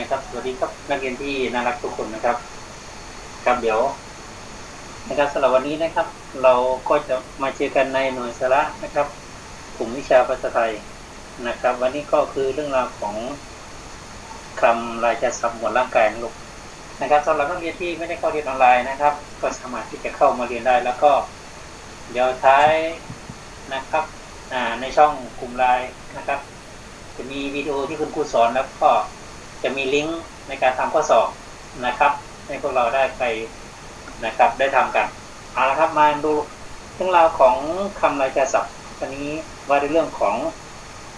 นะครับ สวัสดีครับนักเรียนที่น่ารักทุกคนนะครับ ครับเดี๋ยว นะครับสำหรับวันนี้นะครับ เราก็จะมาเจอกันในหน่วยสาระนะครับกลุ่มวิชาภาษาไทยนะครับ วันนี้ก็คือเรื่องราวของคำรายจะศัพท์หมวดร่างกายลูกนะครับสำหรับนักเรียนที่ไม่ได้เข้าเรียนออนไลน์นะครับ ก็สามารถที่จะเข้ามาเรียนได้ แล้วก็ เดี๋ยวท้ายนะครับในช่องกลุ่มไลน์นะครับ จะมีวิดีโอที่คุณครูสอนแล้วก็ จะมีลิงก์ในการทำข้อสอบนะครับ ให้พวกเราได้ไปนะครับ ได้ทำกันเอาละครับมาดูเรื่องราวของคำรายการศัพท์วันนี้ว่าในเรื่องของ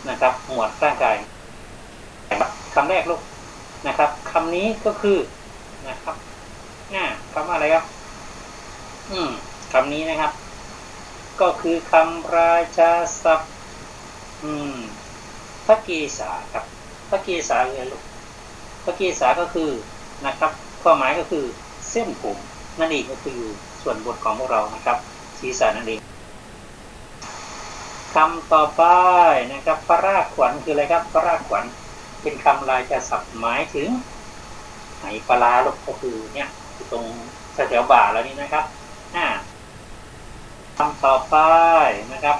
นะครับ หมวดร่างกายคำแรกลูกนะครับคำนี้ก็คือนะครับอ่าคำอะไรครับ อืมคำนี้นะครับ ก็คือคำราชาศัพท์ อืมพระเกศาครับพระเกศาคือลูก พระเกศาก็คือนะครับความหมายก็คือเส้นผมนั่นเองก็คือส่วนบนของพวกเรานะครับศีรษะนั่นเองคำต่อไปนะครับพระราขวัญคืออะไรครับพระราขวัญเป็นคำลายจะศัพท์หมายถึงไหปลาลูกก็คือเนี่ยอยู่ตรงแถวๆบ่าแล้วนี่นะครับอ่าคำต่อไปนะครับ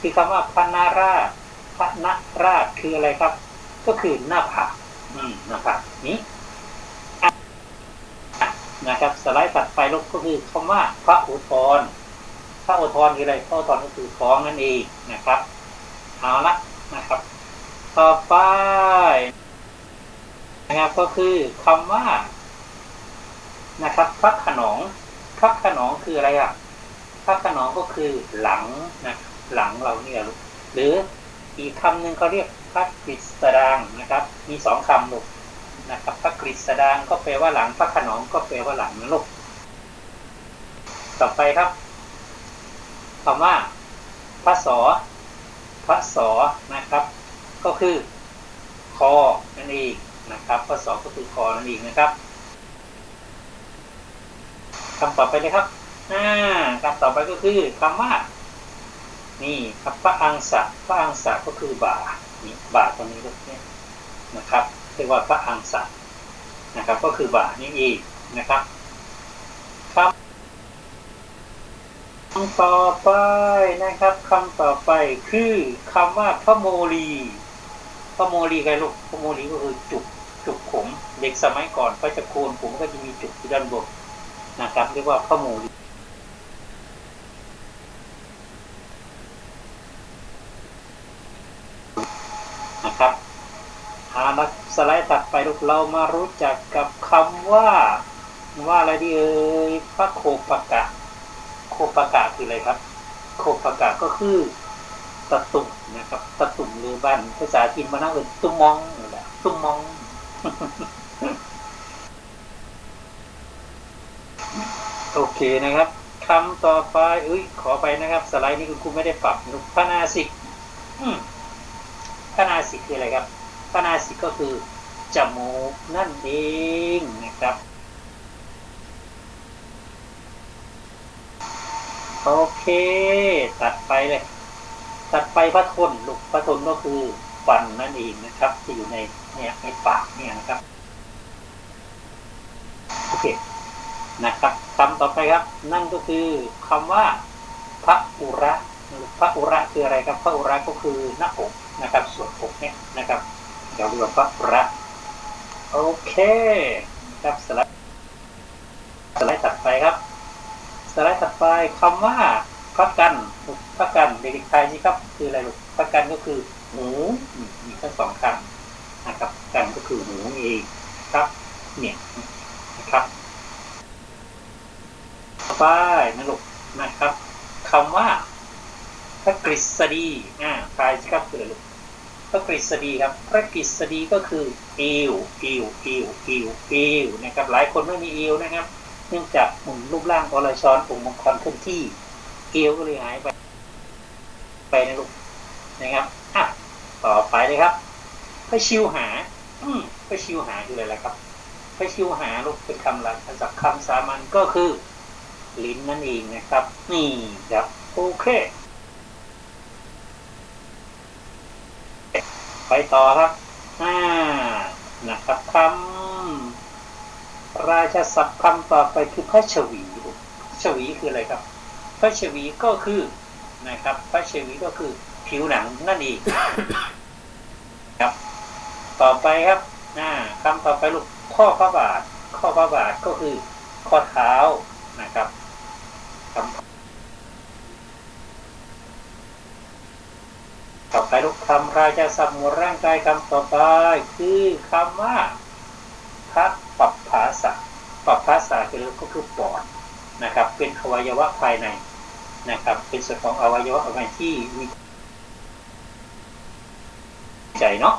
คือคำว่าพนาราชพระนราชคืออะไรครับ ก็คือหน้าผาก น้าผากนี้นะครับสไลด์ตัดไปลบก็คือคำว่าพระอุทธรพระอุทธรคืออะไรพระอุทธรก็คือท้องนั่นเองนะครับเอาละนะครับ ต่อไปนะครับก็คือคำว่านะครับพระขนองพระขนองคืออะไรอะพระขนองก็คือหลังนะหลังเราเนี่ยหรืออีกคำหนึ่งเขาเรียก พระกฤษดางนะครับ มีสองคำลูกนะครับพระกฤษดางก็แปลว่าหลังพระขนองก็แปลว่าหลังลูกต่อไปครับคำว่าพระสอพระสอนะครับ ก็คือคอนั่นเองนะครับพระสอก็คือคอนั่นเองนะครับคำต่อไปเลยครับอ่าคำต่อไปก็คือคำว่า นี่ครับพระอังสะพระอังสะก็คือบ่า บาตรงนี้ก็เนี่ยนะครับเรียกว่าพระอังสะนะครับ ก็คือบ่านี่เองนะครับครับคำต่อไปนะครับคำต่อไปคือคำว่าพระโมลีพระโมลีใครลูกพระโมลีก็คือจุกจุกผมเด็กสมัยก่อนก็จะโคนผมก็จะมีจุกที่ด้านบนนะครับ เรียกว่าพระโมลี นะครับอาลักสไลด์ตัดไปลูกเรามารู้จักกับคำว่าว่าอะไรดีเอ่ยพระโคปกะ โคปกะคืออะไรครับ โคปกะก็คือตะตุ่มนะครับตะตุ่มหรือบ้านภาษาจีนมานั่งเป็นตุ้มมองนี่แหละตุ้มมองโอเคนะครับคำต่อไปเอ้ยขอไปนะครับ สไลด์นี้คุณครูไม่ได้ปรับลูกพนาสิก อืมพนาสิกคืออะไรครับพนาสิกก็คือจมูกนั่นเองนะครับโอเค ตัดไปเลย ตัดไปพระทนลูกพระทนก็คือฟันนั่นเองนะครับที่อยู่ในเนี่ยในปากเนี่ยนะครับโอเคนะครับคำต่อไปครับ นั่นก็คือคำว่าพระอุระพระอุระคืออะไรครับพระอุระก็คือหน้าอก นะครับ ส่วนอกเนี่ยนะครับเราเรียกว่าพระโอเคครับสไลด์สไลด์ถัดไปครับ สไลด์ถัดไปคำว่าพระกันพระกันเด็กๆไทยนี่ครับ คืออะไรลูกพระกันก็คือหูมีทั้งสองคำนะครับกันก็คือหูเองครับเนี่ยนะครับต่อไปนะลูกนะครับคำว่าพระกฤษฎีอ่าทยสิครับคืออะไรลูก พระกฤษฎีครับ พระกฤษฎีก็คือเอวเอวเอวเอวเอวนะครับ หลายคนไม่มีเอวนะครับ เนื่องจากหุ่นรูปร่างอรชรองค์มงคลเคลื่อนที่เอวก็เลยหายไป ไปนะลูกนะครับอะต่อไปเลยครับ พระชิวหา อืมพระชิวหาคืออะไรล่ะครับ พระชิวหาลูกเป็นคำหลักภาษาคำสามัญก็คือ ลิ้นนั่นเองนะครับ นี่ครับโอเค ไปต่อครับอ่านะครับคำราชศัพท์คำต่อไปคือพระชวีชวีคืออะไรครับ พระชวีก็คือนะครับ พระชวีก็คือผิวหนังนั่นเองครับ ต่อไปครับอ่าคำต่อไปลูกข้อพระบาท ข้อพระบาทก็คือข้อเท้านะครับคำ ต่อไปลูกคำราชาศัพท์หมวดร่างกายคำต่อไปคือคำว่าพระปัปภาษะปัปภาษะคือก็คือปอดนะครับ เป็นอวัยวะภายในนะครับ เป็นส่วนของอวัยวะภายในที่มีใจเนาะ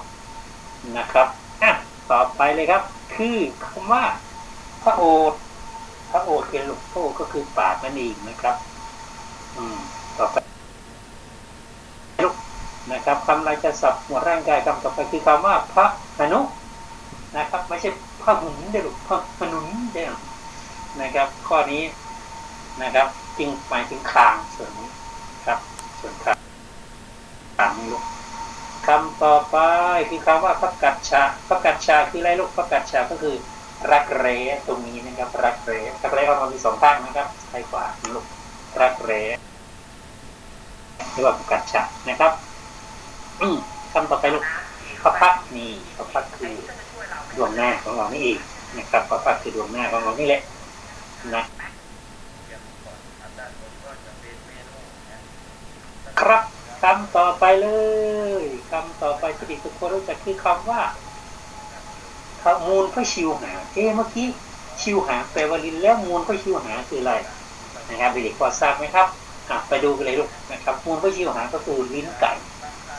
นะครับอะต่อไปเลยครับ คือคำว่าพระโอษพระโอษคือลูกพระโอษก็คือปากนั่นเองนะครับ อืมต่อไป นะครับคำราชศัพท์หมวร่างกายคำต่อไปคือคำว่าพระหนุนะครับ ไม่ใช่พระหุนเด้อลูกพระหนุนเด้อนะครับ ข้อนี้นะครับจึงหมายถึงคางส่วนนี้ครับ ส่วนคางคางลูกคำต่อไปคือคำว่าพระกัจฉาพระกัจฉาคืออะไรลูกพระกัจฉาก็คือรักเรตรงนี้นะครับรักเรรักเรของเรามีสองข้างนะครับซ้ายขวาลูกรักเรหรือว่าพระกัจฉานะครับ อืมคำต่อไปลูกพระพักนี่พระพักคือดวงหน้าของเรานี่เองนะครับพระพักคือดวงหน้าของเรานี่แหละนะครับคำต่อไปเลยคำต่อไปที่เด็กทุกคนรู้จักคือคำว่าขมูลพระชิวหาเอ๊ะเมื่อกี้ชิวหาแปลว่าลินแล้วมูลพระชิวหาคืออะไรนะครับเด็กๆพอทราบไหมครับไปดูกันเลยลูกนะครับมูลพระชิวหาก็คือลิ้นไก่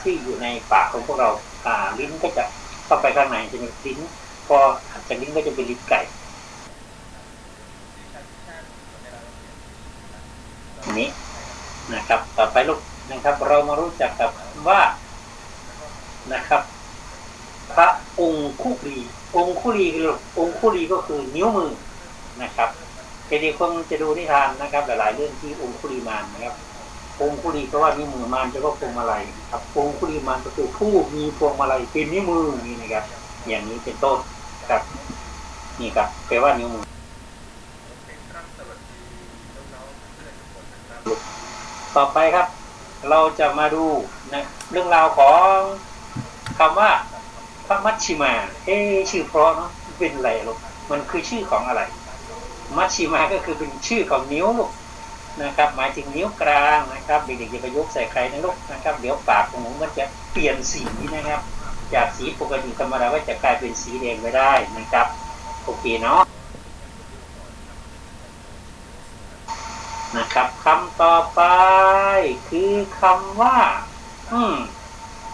ที่อยู่ในปากของพวกเราอ่าลิ้นก็จะเข้าไปข้างในจะมีลิ้นพอถัดจากลิ้นก็จะเป็นลิ้นไก่นี้นะครับ ต่อไปลูกนะครับ เรามารู้จักกับว่านะครับ พระองคุลีองคุลีอองคุลีก็คือนิ้วมือนะครับเด็กๆคงจะดูนิทานนะครับ หลายๆเรื่องที่องคุลีมานนะครับ องคุลีก็ว่านิ้วมือมานจะก็พวงมาลัยครับองคุลีมานก็คือผู้มีพวงมาลัยเป็นนิ้วมือนี่นะครับ อย่างนี้เป็นต้นครับนี่ครับแปลว่านิ้วมือต่อไปครับ เราจะมาดูนะเรื่องราวของคำว่าพระมัชชิมา เอ๊ชื่อเพราะเนาะเป็นอะไรลูกมันคือชื่อของอะไร มัชชิมาก็คือเป็นชื่อของนิ้วลูก นะครับ หมายถึงนิ้วกลางนะครับเด็กๆอย่าไปยกใส่ใครนะลูกนะครับ เดี๋ยวปากของหนูมันจะเปลี่ยนสีนะครับ จากสีปกติธรรมดาว่าจะกลายเป็นสีแดงไม่ได้นะครับโอเคเนาะนะครับคำต่อไปคือคำว่า อืม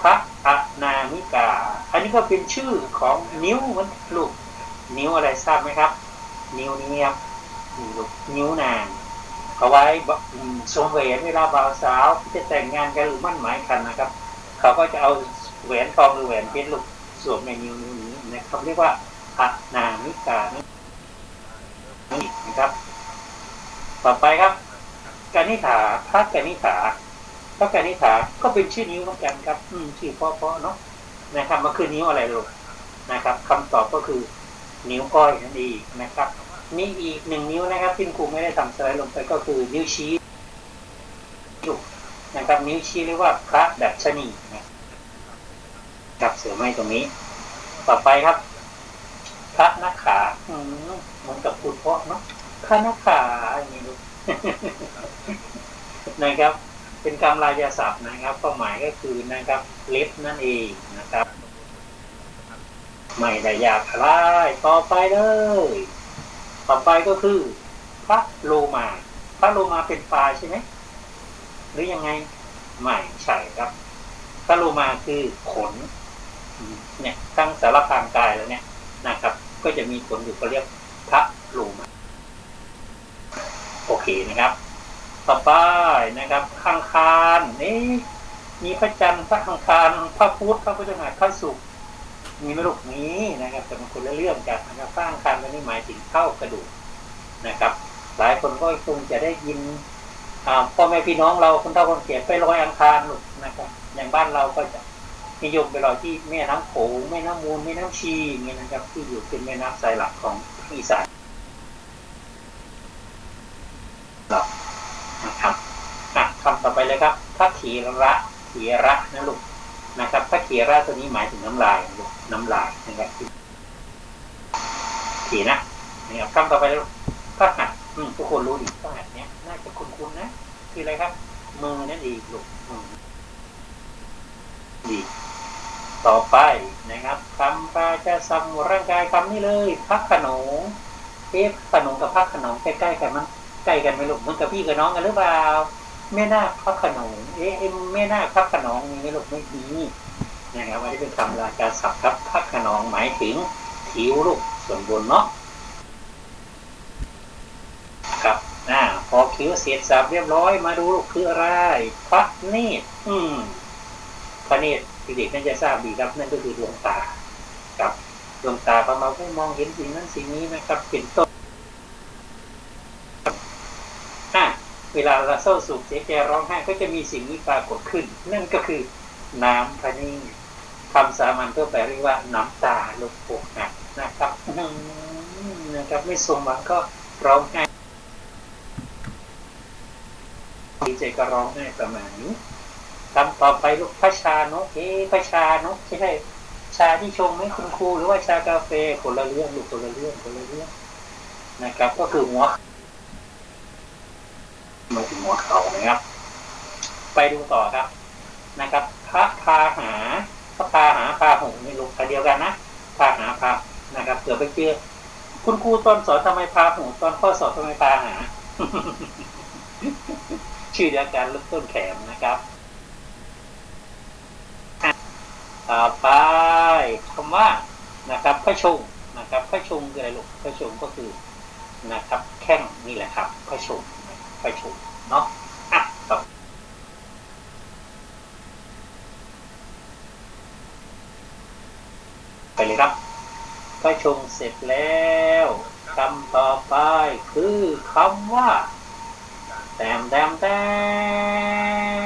พระอนามิกา อันนี้ก็เป็นชื่อของนิ้วมันลูกนิ้วอะไรทราบไหมครับ นิ้วนี้ครับลูกนิ้วนาง เอาไว้ทรงแหวนเวลาบ่าวสาวจะแต่งงานกันหรือมั่นหมายกันนะครับ เขาก็จะเอาแหวนทองหรือแหวนเพชรลูกสวมในนิ้วนี้นะครับเรียกว่าพระนามิกานี่นะครับ ต่อไปครับกานิฐาพระกานิฐาพระกานิฐาก็เป็นชื่อนิ้วเหมือนกันครับ อืมชื่อเพราะๆเนาะนะครับมันคือนิ้วอะไรลูกนะครับคำตอบก็คือนิ้วก้อยนั่นเองนะครับ มีอีกหนึ่งนิ้วนะครับที่ครูไม่ได้ทำสไลด์ลงไปก็คือนิ้วชี้ลูกนะครับนิ้วชี้เรียกว่าพระดัชนีนะครับเสือไม้ตรงนี้ ต่อไปครับ พระนักขาอืมเหมือนกับพูดเพราะเนาะพระนักขาอย่างนี้ลูนะครับ เป็นคำรายศัพท์นะครับความหมายก็คือนะครับ เล็บนั่นเองนะครับ ไม่ได้ยากอะไรต่อไปเลย ต่อไปก็คือพระโลมา พระโลมาเป็นปลาใช่ไหมหรือยังไงไม่ใช่ครับ พระโลมาคือขน เนี่ยทั้งสารพางกายแล้วเนี่ยนะครับ ก็จะมีขนอยู่ก็เรียกพระโลมา โอเคนะครับ ต่อไปนะครับข้างคานนี่มีพระจันทร์พระอังคารพระพุธพระพุทธหัตถ์พระศุกร์ มีไม่ลูกนี้นะครับแต่มันคนละเรื่องกันนะครับพระอังคารตัวนี้หมายถึงเท่ากระดูกนะครับ หลายคนก็คงจะได้ยินพ่อแม่พี่น้องเราคนเฒ่าคนแก่ไปลอยอังคารลูกนะครับ อย่างบ้านเราก็จะนิยมไปลอยที่แม่น้ำโขงแม่น้ำมูลแม่น้ำชีอย่างเงี้ยนะครับ ที่อยู่เป็นแม่น้ำสายหลักของอีสานเรานะครับคำต่อไปเลยครับพระขีระขีระนะลูก นะครับพระขีระตัวนี้หมายถึงน้ำลายน้ำลายนะครับขีนะนะครับคำต่อไปเลยลูกพระหัตถ์ทุกคนรู้ดีพระหัตถ์เนี้ยน่าจะคุ้นๆนะ คืออะไรครับ มือนั่นเองลูกดีต่อไปนะครับคำปาจะสำหรับร่างกายคำนี้เลยพักขนงเอ๊ะขนงกับพักขนงใกล้ๆกันมั้งใกล้กันไหมลูกเหมือนกับพี่กับน้องกันหรือเปล่า แม่นาคพักขนงเอ๊ะแม่นาคพักขนงมีไหมลูกไม่มีนะครับอันนี้เป็นคำราชาศัพท์ครับพักขนงหมายถึงผิวลูกส่วนบนเนาะครับอ่าพอคิ้วเสร็จสับเรียบร้อยมาดูลูกคืออะไรพระเนตรอืมพระเนตรเด็กๆน่าจะทราบดีครับนั่นก็คือดวงตาครับดวงตาพอเราได้มองเห็นสิ่งนั้นสิ่งนี้นะครับเป็นต้นอะ เวลาเราเศร้าโศกเสียใจร้องไห้ก็จะมีสิ่งนี้ปรากฏขึ้น นั่นก็คือน้ำพระเนตรคำสามัญทั่วไปเรียกว่าน้ำตาลูกโป่งหักนะครับนะครับไม่สมหวังก็ร้องไห้ดีใจก็ร้องไห้ประมาณนี้คำต่อไปลูกพระชานกเอ๊ะพระชานกใช่ไหมชาที่ชงไหมคุณครูหรือว่าชากาแฟคนละเรื่องลูกคนละเรื่องคนละเรื่องนะครับ ก็คือหัว มาถึงหัวเขานะครับ ไปดูต่อครับนะครับ พระพาหาพระพาหาพาหงนี่ลูกอันเดียวกันนะพาหาพานะครับเผื่อไปเจอคุณครูตอนสอนทำไมพาหงตอนข้อสอบทำไมพาหา ชื่อเดียวกันลูกต้นแขนนะครับต่อไปคำว่านะครับ พระชงนะครับ พระชงคืออะไรลูกพระชงก็คือนะครับ แข้งนี่แหละครับ พระชง พระชงเนาะอะต่อไปเลยครับพระชงเสร็จแล้วคำต่อไปคือคำว่าแตมแตมแต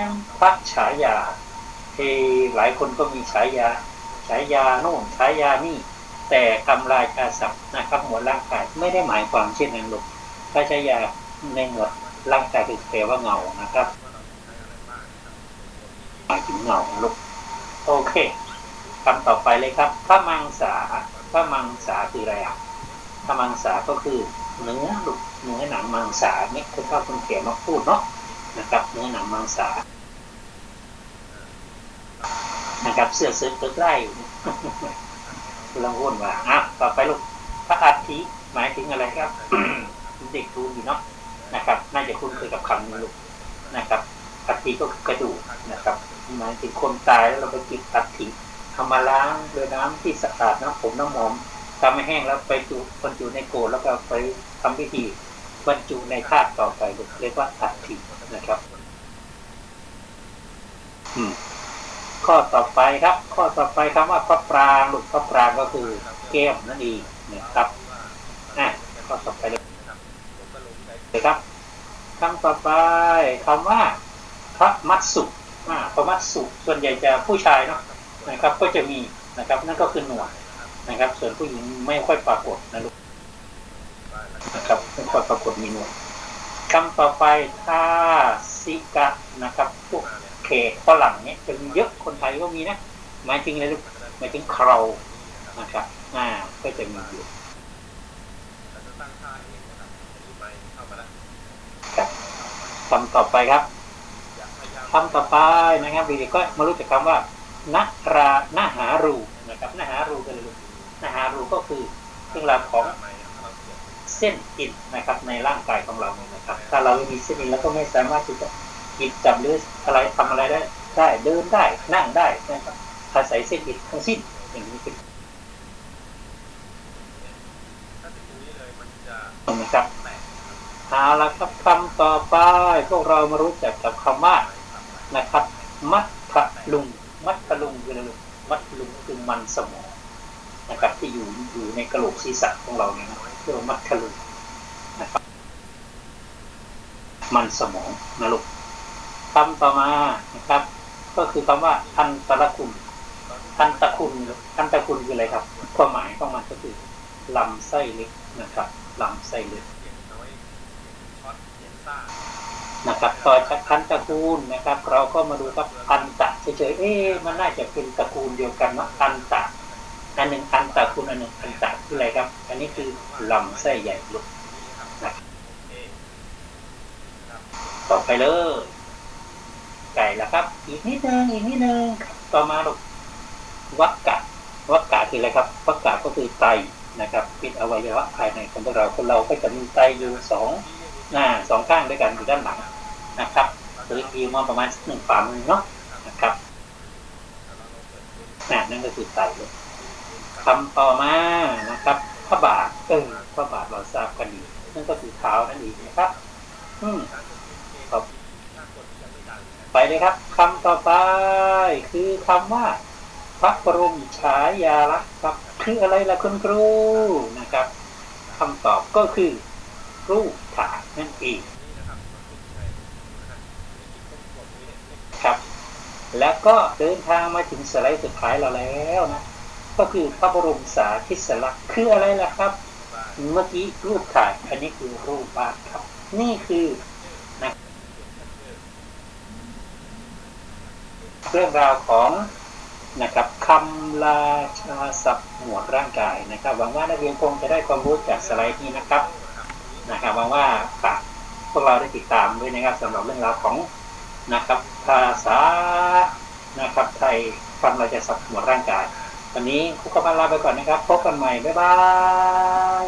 มพระฉายาที่หลายคนก็มีฉายาฉายาโน่นฉายานี่ แต่คำราชาศัพท์นะครับหมวดร่างกายไม่ได้หมายความเช่นนั้นหรอกพระฉายาในหมวด ร่างกายคือแปลว่าเงานะครับหมายถึงเงาลูกโอเคคำต่อไปเลยครับพระมังสาพระมังสาคืออะไรอะพระมังสาก็คือเนื้อลูกเนื้อหนังมังสาเนี่ยคือข้าวคนเขียนมาพูดเนาะนะครับเนื้อหนังมังสานะครับเสื้อเสื้อเกิดไล่ลองพูดว่าอะต่อไปลูกพระอัฐิหมายถึงอะไรครับ เด็กรู้อยู่เนาะ นะครับ น่าจะคุ้นเคยกับคำนี้ลูกนะครับอัฐิก็คือกระดูกนะครับหมายถึงคนตายแล้วเราไปกินอัฐิเอามาล้างด้วยน้ำที่สะอาดน้ำผมน้ำหอมทำให้แห้งแล้วไปจุบรรจุในโกรแล้วก็ไปทำพิธีบรรจุในธาตุต่อไปเรียกว่าอัฐินะครับ อืมข้อต่อไปครับ ข้อต่อไปคำว่าพระปรางหลูกพระปรางก็คือแก้มนั่นเองนะครับอะข้อต่อไปเลย เลยครับคำต่อไปคำว่าพระมัตสุพระมัตสุส่วนใหญ่จะผู้ชายเนาะนะครับ ก็จะมีนะครับ นั่นก็คือหนวดนะครับ ส่วนผู้หญิงไม่ค่อยปรากฏนะลูกนะครับไม่ค่อยปรากฏมีหนวดคำต่อไปท่าสิกะนะครับพวกเขตฝรั่งเนี่ยจะมีเยอะคนไทยก็มีนะหมายถึงอะไรลูกหมายถึงเครานะครับอ่าก็จะมีอยู่ครับ คำต่อไปครับคำต่อไปนะครับวีก็มารู้จักคำว่านารานาหารูนะครับนาหารูกันเลยนาหารูก็คือเรื่องราวของเส้นอินนะครับในร่างกายของเราเนี่ยนะครับ ถ้าเราไม่มีเส้นอินแล้วก็ไม่สามารถที่จะกินจับหรืออะไรทำอะไรได้ได้เดินได้นั่งได้นะครับอาศัยเส้นอินทั้งสิ้นอย่างนี้เป็นนะครับ เอาละครับคำต่อไปพวกเรามารู้จักกับคำว่านะครับ มัทธลุง มัทธลุงคืออะไรมัทธลุงคือมันสมองนะครับที่อยู่อยู่ในกระโหลกศีรษะของเราเนี่ยนะเรียกว่ามัทธลุงนะครับมันสมองนะลูกคำต่อมานะครับ ก็คือคำว่าอันตรคุณคันตะคุณคันตะคุณคืออะไรครับความหมายของมันก็คือลำไส้เล็กนะครับลำไส้เล็ก นะครับต่อจากคันตะคูลนะครับ เราก็มาดูครับอันตะเฉยๆเอ๊ะมันน่าจะเป็นตระกูลเดียวกันนะอันตะอันหนึ่งอันตะคูลอันหนึ่งอันตะคืออะไรครับ อันนี้คือลำไส้ใหญ่ลูกนะครับต่อไปเลยไก่ละครับ อีกนิดนึงอีกนิดนึงต่อมาลูกวักกะวักกะคืออะไรครับวักกะก็คือไตนะครับเป็นอวัยวะภายในของเราคนเราก็จะมีไตอยู่สอง หน้าสองข้างด้วยกันอยู่ด้านหลังนะครับหรืออีมาประมาณหนึ่งฝ่ามือเนาะนะครับน่นั่นก็คือไตเลยคำต่อมานะครับพระบาทเออพระบาทเราทราบกันดีนั่นก็คือเท้านั่นเองนะครับ อืมครับไปเลยครับคำต่อไปคือคำว่า พระบรมฉายาลักษณ์ครับ คืออะไรล่ะคุณครูนะครับคำตอบก็คือรูปายนั่นเองครับ แล้วก็เดินทางมาถึงสไลด์สุดท้ายเราแล้วนะ ก็คือพระบรมสาธิสลักษณ์คืออะไรล่ะครับ เมื่อกี้รูปถ่าย อันนี้คือรูปบ้านครับ นี่คือเรื่องราวของนะครับคำราชาศัพท์หมวดร่างกายนะครับ หวังว่านักเรียนคงจะได้ความรู้จากสไลด์นี้นะครับ นะครับหวังว่าฝากพวกเราได้ติดตามด้วยนะครับสำหรับเรื่องราวของนะครับภาษานะครับไทยคำราชาศัพท์หมวดร่างกาย วันนี้ครูกำลังลาไปก่อนนะครับ พบกันใหม่ บ๊ายบาย